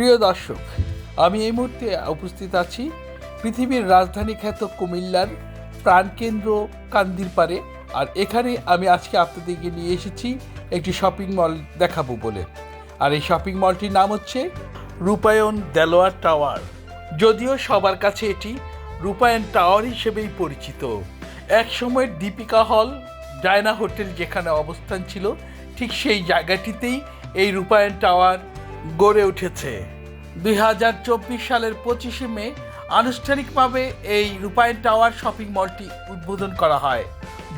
প্রিয় দর্শক, আমি এই মুহূর্তে উপস্থিত আছি পৃথিবীর রাজধানী খ্যাত কুমিল্লার প্রাণকেন্দ্র কান্দির পারে আর এখানে আমি আজকে আপনাদেরকে নিয়ে এসেছি একটি শপিং মল দেখাবো বলে। আর এই শপিং মলটির নাম হচ্ছে রূপায়ণ দেলোয়ার টাওয়ার। যদিও সবার কাছে এটি রূপায়ণ টাওয়ার হিসেবেই পরিচিত। এক সময়ের দীপিকা হল, ডায়না হোটেল যেখানে অবস্থান ছিল, ঠিক সেই জায়গাটিতেই এই রূপায়ণ টাওয়ার গড়ে উঠেছে। দুই হাজার চব্বিশ সালের পঁচিশে মে আনুষ্ঠানিকভাবে এই রূপায়ণ টাওয়ার শপিং মলটি উদ্বোধন করা হয়।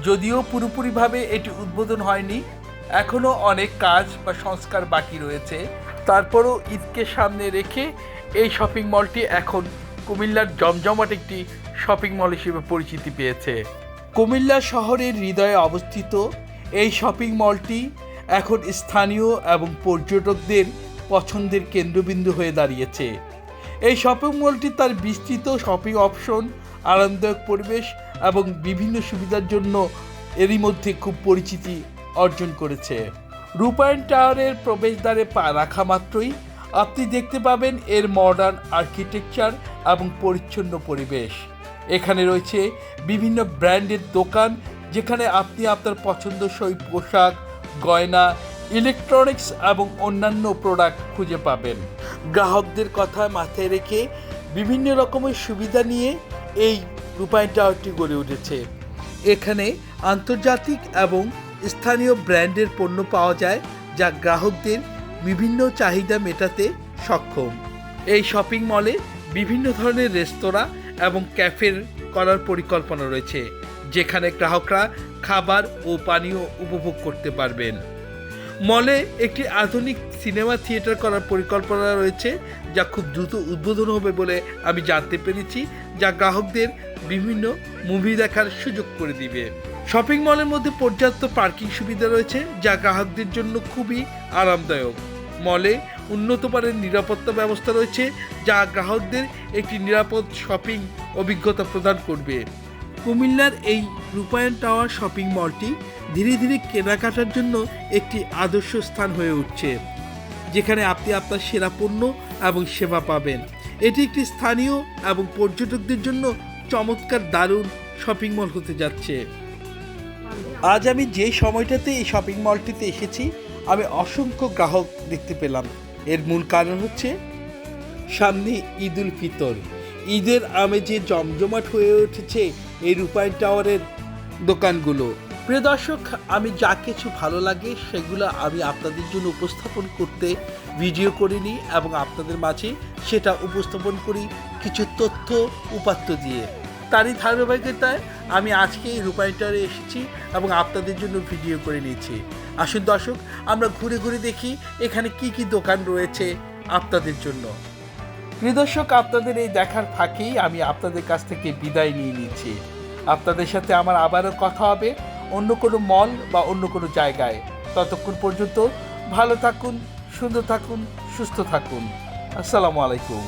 যদিও পুরোপুরিভাবে এটি উদ্বোধন হয়নি, এখনও অনেক কাজ বা সংস্কার বাকি রয়েছে। তারপরও ঈদকে সামনে রেখে এই শপিং মলটি এখন কুমিল্লার জমজমাট একটি শপিং মল হিসেবে পরিচিতি পেয়েছে। কুমিল্লা শহরের হৃদয়ে অবস্থিত এই শপিং মলটি এখন স্থানীয় এবং পর্যটকদের পছন্দের কেন্দ্রবিন্দু হয়ে দাঁড়িয়েছে। এই শপিং মলটি তার বিস্তৃত শপিং অপশন আরামদায়ক পরিবেশ এবং বিভিন্ন সুবিধার জন্য এরই মধ্যে খুব পরিচিতি অর্জন করেছে। রূপায়ণ টাওয়ারের প্রবেশদ্বারে পা রাখা মাত্রই আপনি দেখতে পাবেন এর মডার্ন আর্কিটেকচার এবং পরিচ্ছন্ন পরিবেশ। এখানে রয়েছে বিভিন্ন ব্র্যান্ডের দোকান, যেখানে আপনি আপনার পছন্দসই পোশাক, গয়না ইলেকট্রনিক্স এবং অন্যান্য প্রোডাক্ট খুঁজে পাবেন। গ্রাহকদের কথা মাথায় রেখে বিভিন্ন রকমের সুবিধা নিয়ে এই রূপায়ণ টাওয়ারটি গড়ে উঠেছে। এখানে আন্তর্জাতিক এবং স্থানীয় ব্র্যান্ডের পণ্য পাওয়া যায়, যা গ্রাহকদের বিভিন্ন চাহিদা মেটাতে সক্ষম। এই শপিং মলে বিভিন্ন ধরনের রেস্তোরাঁ এবং ক্যাফের করার পরিকল্পনা রয়েছে, যেখানে গ্রাহকরা খাবার ও পানীয় উপভোগ করতে পারবেন। মলে একটি আধুনিক সিনেমা থিয়েটার করার পরিকল্পনা রয়েছে, যা খুব দ্রুত উদ্বোধন হবে বলে আমি জানতে পেরেছি, যা গ্রাহকদের বিভিন্ন মুভি দেখার সুযোগ করে দিবে। শপিং মলের মধ্যে পর্যাপ্ত পার্কিং সুবিধা রয়েছে, যা গ্রাহকদের জন্য খুবই আরামদায়ক। মলে উন্নত মানের নিরাপত্তা ব্যবস্থা রয়েছে, যা গ্রাহকদের একটি নিরাপদ শপিং অভিজ্ঞতা প্রদান করবে। কুমিল্লার এই রূপায়ণ টাওয়ার শপিং মলটি ধীরে ধীরে কেনাকাটার জন্য একটি আদর্শ স্থান হয়ে উঠছে, যেখানে আপনি আপনার সেরা পণ্য এবং সেবা পাবেন। এটি একটি স্থানীয় এবং পর্যটকদের জন্য চমৎকার দারুণ শপিং মল হতে যাচ্ছে। আজ আমি যে সময়টাতে এই শপিং মলটিতে এসেছি, আমি অসংখ্য গ্রাহক দেখতে পেলাম। এর মূল কারণ হচ্ছে সামনে ঈদুল ফিতর। ঈদের আমেজে জমজমাট হয়ে উঠেছে এই রূপায়ণ টাওয়ারের দোকানগুলো। প্রিয় দর্শক, আমি যা কিছু ভালো লাগে সেগুলো আমি আপনাদের জন্য উপস্থাপন করতে ভিডিও করিনি এবং আপনাদের মাঝে সেটা উপস্থাপন করি কিছু তথ্য, উপাত্ত দিয়ে। তারই ধারাবাহিকতায় আমি আজকে এই রূপায়ণ টাওয়ারে এসেছি এবং আপনাদের জন্য ভিডিও করে নিয়েছি আসুন দর্শক, আমরা ঘুরে ঘুরে দেখি এখানে কি কি দোকান রয়েছে আপনাদের জন্য। প্রিয় দর্শক, আপনাদের এই দেখার ফাঁকেই আমি আপনাদের কাছ থেকে বিদায় নিয়ে নিচ্ছি। আপনাদের সাথে আমার আবারও কথা হবে অন্য কোনো মল বা অন্য কোনো জায়গায়। ততক্ষণ পর্যন্ত ভালো থাকুন, সুন্দর থাকুন, সুস্থ থাকুন। আসসালামু আলাইকুম।